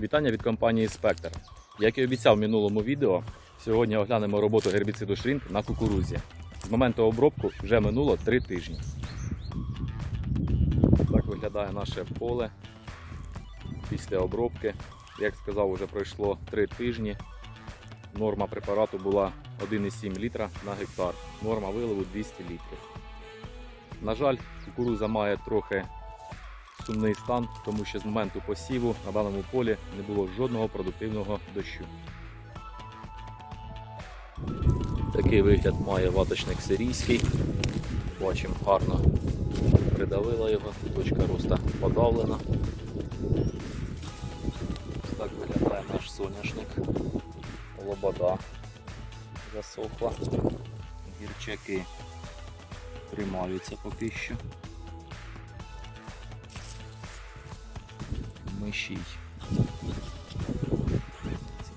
Вітання від компанії Спектр. Як і обіцяв в минулому відео, сьогодні оглянемо роботу гербіциду Шрінк на кукурузі. З моменту обробку вже минуло 3 тижні. Так виглядає наше поле після обробки. Як сказав, вже пройшло 3 тижні. Норма препарату була 1,7 літра на гектар. Норма виливу 200 літрів. На жаль, кукуруза має трохи сумний стан, тому що з моменту посіву на даному полі не було жодного продуктивного дощу. Такий вигляд має ваточник сирійський. Бачимо, гарно придавила його, точка росту подавлена. Ось так виглядає наш соняшник. Лобода засохла. Гірчаки тримаються поки що. Мишій.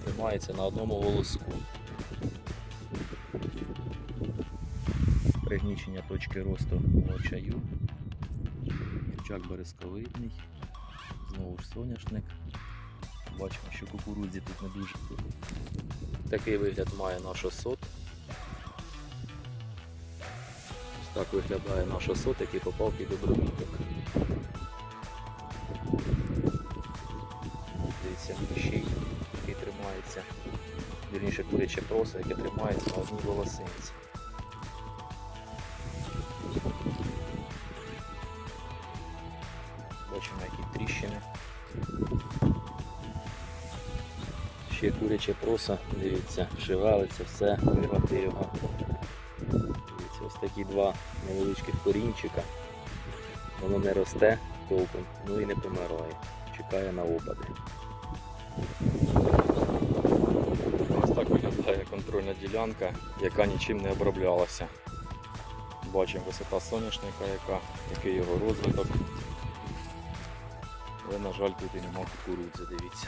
Тримається на одному волоску. Пригнічення точки росту чаю. Гірчак березковидний. Знову ж соняшник. Бачимо, що кукурудзі тут не дуже. Такий вигляд має наш. Ось так виглядає наш осот, який попав під обробіток. Вірніше куряче проса, яке тримається на одній волосинці. Бачимо, які тріщини. Ще куряче проса, дивіться, шивалиться, все, вирвати його. Дивіться, ось такі два невеличких корінчика. Воно не росте толком, ну і не помирає. Чекає на опади. Контрольна ділянка, яка нічим не оброблялася. Бачимо висота соняшника, яка, який його розвиток. Але, на жаль, тут і нема кукурудзи, дивіться.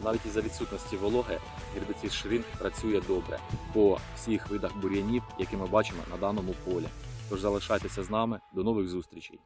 Навіть із-за відсутності вологи гербіцид Шрін працює добре по всіх видах бур'янів, які ми бачимо на даному полі. Тож залишайтеся з нами. До нових зустрічей!